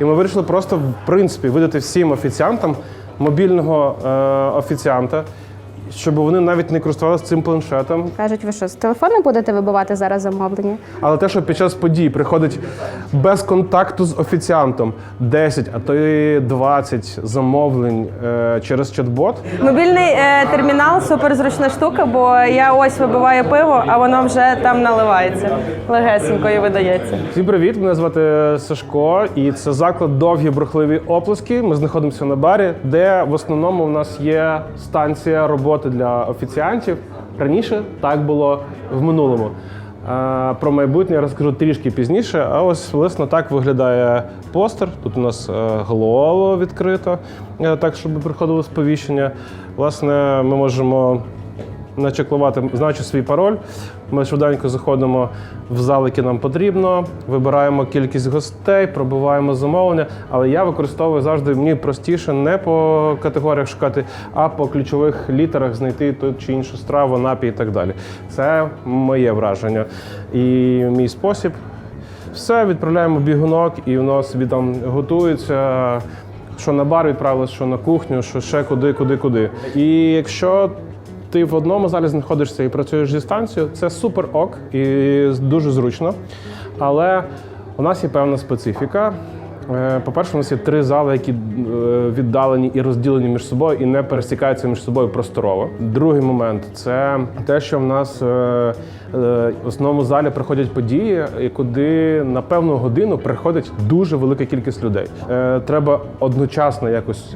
І ми вирішили просто в принципі видати всім офіціантам мобільного е, офіціанта, щоб вони навіть не користувалися цим планшетом. Кажуть, ви що з телефону будете вибивати зараз замовлення? Але те, що під час подій приходить без контакту з офіціантом 10, а то й 20 замовлень е, через чат-бот. Мобільний е, термінал суперзручна штука, бо я ось вибиваю пиво, а воно вже там наливається легесенько і видається. Всім привіт! Мене звати Сашко, і це заклад довгі бурхливі оплески. Ми знаходимося на барі, де в основному в нас є станція роботи для офіціантів. Раніше так було в минулому. Е, Про майбутнє я розкажу трішки пізніше. А ось власне так виглядає постер. Тут у нас голова голово відкрито, е, так щоб приходило сповіщення. Власне, ми можемо начеклувати, знаючи свій пароль. Ми швиденько заходимо в зал, який нам потрібно, вибираємо кількість гостей, пробиваємо замовлення. Але я використовую завжди мені простіше не по категоріях шукати, а по ключових літерах знайти ту чи іншу страву, напій і так далі. Це моє враження і мій спосіб. Все, відправляємо бігунок, і воно собі там готується. Що на бар відправилось, що на кухню, що ще куди, куди, куди. І якщо ти в одному залі знаходишся і працюєш зі станцією, це супер ок і дуже зручно. Але у нас є певна специфіка. Е, По-перше, у нас є три зали, які е, віддалені і розділені між собою, і не пересікаються між собою просторово. Другий момент це те, що в нас е, в основному залі проходять події, куди на певну годину приходить дуже велика кількість людей. Треба одночасно якось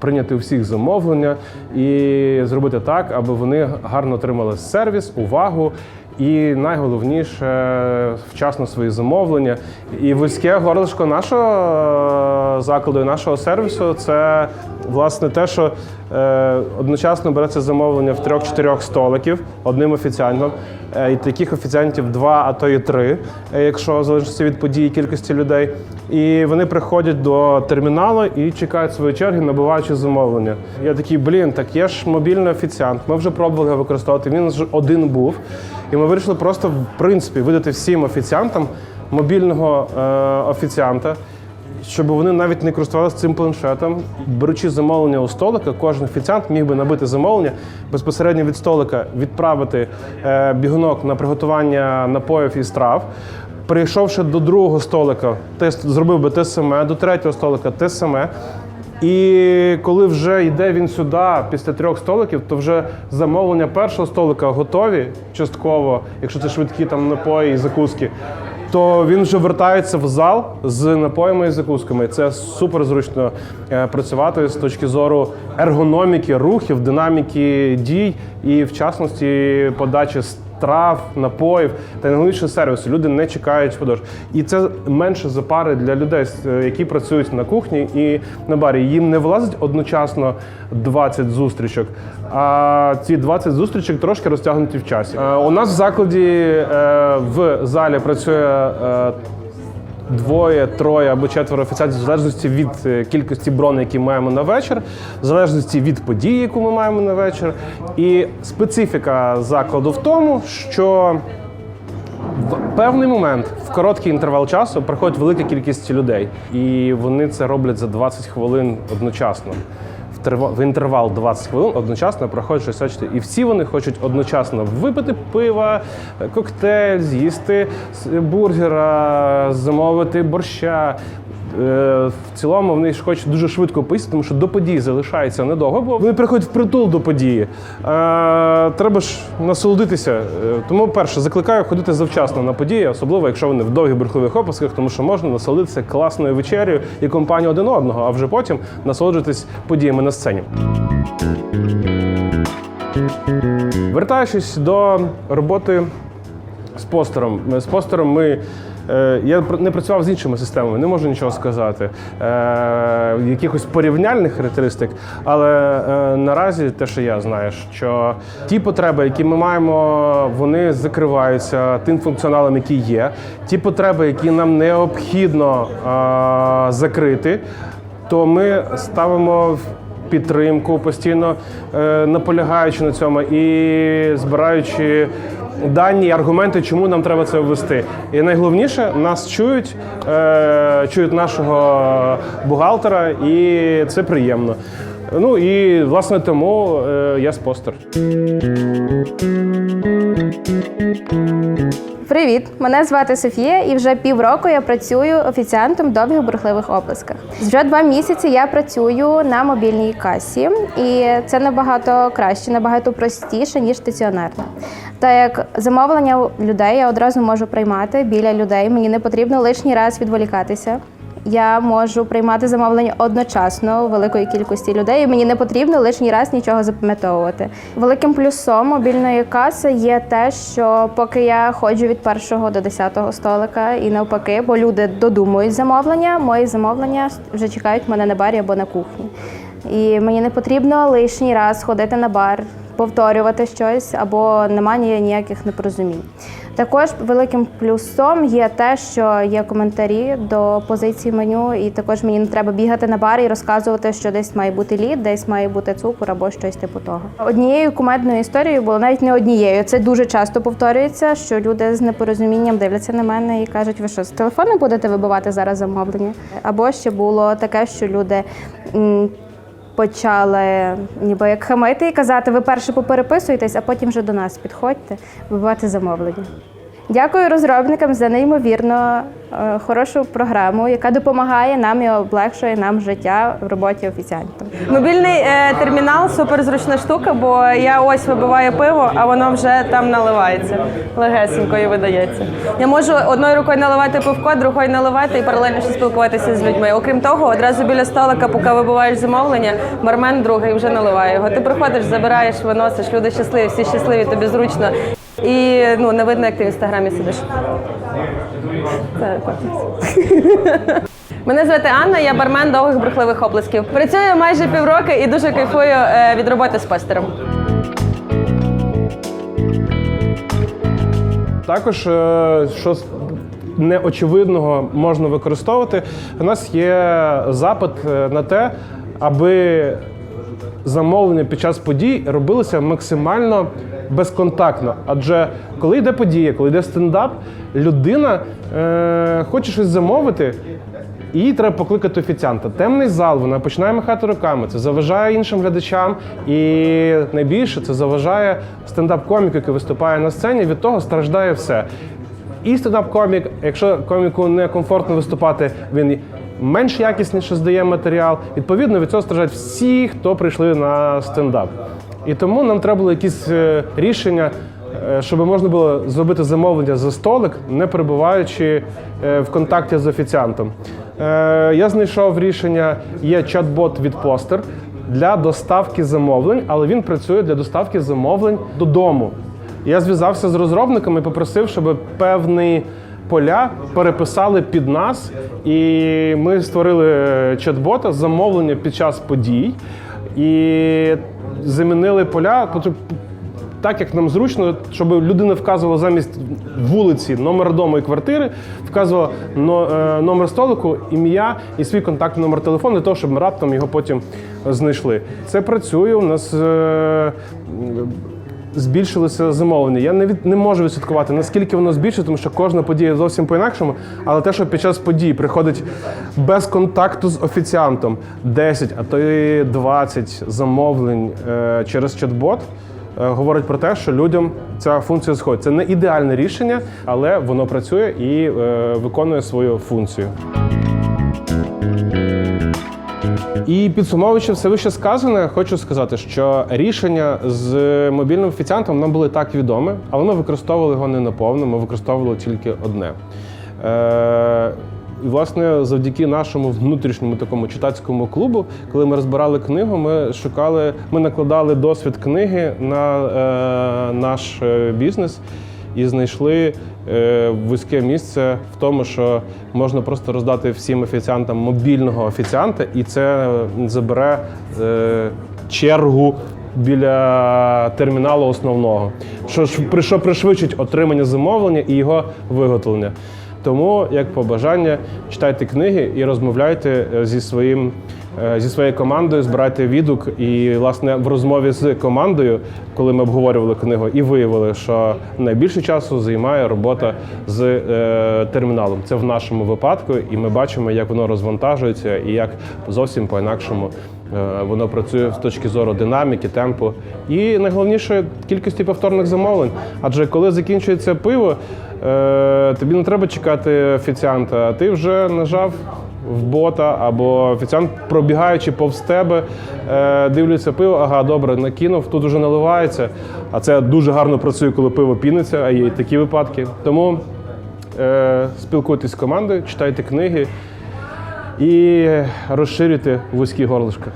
прийняти всіх замовлення і зробити так, аби вони гарно отримали сервіс, увагу. І найголовніше вчасно свої замовлення. І вузьке горлишко нашого е, закладу і нашого сервісу це власне те, що е, одночасно береться замовлення в трьох-чотирьох столиків одним офіціантом. Е, і таких офіціантів два, а то і три, е, якщо залежності від події кількості людей. І вони приходять до терміналу і чекають свої черги, набиваючи замовлення. Я такий, блін, так є ж мобільний офіціант. Ми вже пробували його використовувати. Він один був. І ми вирішили просто в принципі видати всім офіціантам мобільного е, офіціанта. Щоб вони навіть не користувалися цим планшетом, беручи замовлення у столика, кожен офіціант міг би набити замовлення безпосередньо від столика, відправити е, бігунок на приготування напоїв і страв. Прийшовши до другого столика, те зробив би те саме, до третього столика те саме. І коли вже йде він сюди після трьох столиків, то вже замовлення першого столика готові частково, якщо це швидкі там напої і закуски. То він вже вертається в зал з напоями і закусками. Це супер зручно е, працювати з точки зору ергономіки, рухів, динаміки дій і в частності подачі страв, напоїв та найголовніше сервісу. Люди не чекають подорож. І це менше запари для людей, е, які працюють на кухні і на барі. Їм не влазить одночасно 20 зустрічок, а ці 20 зустрічок трошки розтягнуті в часі. Е, У нас в закладі е, в залі працює. Двоє, троє або четверо офіціантів в залежності від е, кількості брони, які маємо на вечір, в залежності від події, яку ми маємо на вечір. І специфіка закладу в тому, що в певний момент в короткий інтервал часу приходить велика кількість людей, і вони це роблять за 20 хвилин одночасно. В інтервал 20 хвилин одночасно проходить 64. І всі вони хочуть одночасно випити пива, е, коктейль, з'їсти бургера, замовити борща. Е, В цілому вони ж хочуть дуже швидко поїсти, тому що до події залишається недовго, бо вони приходять в притул до події. Е, Треба ж насолодитися. Е, Тому, перше, закликаю ходити завчасно на події, особливо якщо вони в довгих бурхливих опусках, тому що можна насолодитися класною вечерею і компанією один одного, а вже потім насолоджуватись подіями на сцені. Вертаючись до роботи з постером. З постером ми. Е, Я не працював з іншими системами, не можу нічого сказати. Е, якихось порівняльних характеристик, але е, наразі те, що я знаю, що ті потреби, які ми маємо, вони закриваються тим функціоналом, який є. Ті потреби, які нам необхідно закрити, то ми ставимо підтримку, постійно наполягаючи на цьому і збираючи дані, аргументи, чому нам треба це ввести. І найголовніше, нас чують, е, чують нашого бухгалтера, і це приємно. Ну і власне тому е, я спостер. Привіт! Мене звати Софія, і вже півроку я працюю офіціантом в довгих бурхливих оплесках. Вже два місяці я працюю на мобільній касі, і це набагато краще, набагато простіше ніж стаціонарно. Та як замовлення людей я одразу можу приймати біля людей. Мені не потрібно лишній раз відволікатися. Я можу приймати замовлення одночасно великої кількості людей. і Мені не потрібно лишній раз нічого запам'ятовувати. Великим плюсом мобільної каси є те, що поки я ходжу від першого до десятого столика і навпаки, бо люди додумують замовлення, мої замовлення вже чекають мене на барі або на кухні. І мені не потрібно лишній раз ходити на бар, повторювати щось або немає ніяких непорозумінь. Також великим плюсом є те, що є коментарі до позиції меню, і також мені не треба бігати на бар і розказувати, що десь має бути лід, десь має бути цукор або щось типу того. Однією кумедною історією було навіть не однією. Це дуже часто повторюється, що люди з непорозумінням дивляться на мене і кажуть, ви що з телефону будете вибивати зараз замовлення? Або ще було таке, що люди. Почали ніби як хамити і казати, ви перше попереписуєтесь, а потім вже до нас підходьте, вибивати замовлення. Дякую розробникам за неймовірно е, хорошу програму, яка допомагає нам і облегшує нам життя в роботі офіціантом. Мобільний е, термінал супер зручна штука, бо я ось вибиваю пиво, а воно вже там наливається легесенько і видається. Я можу одною рукою наливати пивко, другою наливати і паралельно ще спілкуватися з людьми. Окрім того, одразу біля столика, поки вибиваєш замовлення, бармен другий вже наливає його. Ти приходиш, забираєш, виносиш, люди щасливі, всі щасливі, тобі зручно. І ну не видно, як ти в інстаграмі сидиш. Мене звати Анна, я бармен довгих брехливих оплесків. Працюю майже півроку і дуже кайфую е, від роботи з постером. Також, е, що неочевидного можна використовувати, у нас є запит е, на те, аби замовлення під час подій робилося максимально безконтактно. Адже коли йде подія, коли йде стендап, людина е, хоче щось замовити. І їй треба покликати офіціанта. Темний зал, вона починає махати руками. Це заважає іншим глядачам, і найбільше це заважає стендап-коміку, який виступає на сцені. Від того страждає все. І стендап-комік, якщо коміку не комфортно виступати, він менш якісніше здає матеріал. Відповідно, від цього страждають всі, хто прийшли на стендап. І тому нам треба було якісь е, рішення, е, щоб можна було зробити замовлення за столик, не перебуваючи е, в контакті з офіціантом. Я знайшов рішення, є чат-бот від Постер для доставки замовлень, але він працює для доставки замовлень додому. Я зв'язався з розробниками і попросив, щоб певні поля переписали під нас, і ми створили чат-бота замовлення під час подій і замінили поля. тобто так як нам зручно, щоб людина вказувала замість вулиці, номер дому і квартири, вказувала е, номер столику, ім'я і свій контактний номер телефону, для того, щоб ми раптом його потім знайшли. Це працює. У нас е, збільшилося замовлення. Я не від не можу відслідкувати, наскільки воно збільшує, тому що кожна подія зовсім по-інакшому. Але те, що під час подій приходить без контакту з офіціантом 10, а то й 20 замовлень е, через чат-бот. е, Говорить про те, що людям ця функція сходить. Це не ідеальне рішення, але воно працює і е, виконує свою функцію. І підсумовуючи все вище сказане, хочу сказати, що рішення з мобільним офіціантом нам були так відомі, але ми використовували його не наповно, ми використовували тільки одне. Е, і, власне, завдяки нашому внутрішньому такому читацькому клубу, коли ми розбирали книгу, ми шукали, ми накладали досвід книги на е, наш е, бізнес і знайшли е, вузьке місце в тому, що можна просто роздати всім офіціантам мобільного офіціанта, і це забере е, чергу біля терміналу основного, що ж пришвидшить отримання замовлення і його виготовлення. Тому, як побажання, читайте книги і розмовляйте е, зі своїм зі своєю командою, збирайте відгук. І, власне, в розмові з командою, коли ми обговорювали книгу, і виявили, що найбільше часу займає робота з е, терміналом. Це в нашому випадку, і ми бачимо, як воно розвантажується і як зовсім по-інакшому е, воно працює з точки зору динаміки, темпу і найголовніше кількості повторних замовлень. Адже коли закінчується пиво, е, тобі не треба чекати офіціанта, а ти вже нажав в бота або офіціант, пробігаючи повз тебе, е, дивляться пиво, ага, добре, накинув, тут уже наливається. А це дуже гарно працює, коли пиво піниться, а є і такі випадки. Тому е, спілкуйтесь з командою, читайте книги і розширюйте вузькі горлишка.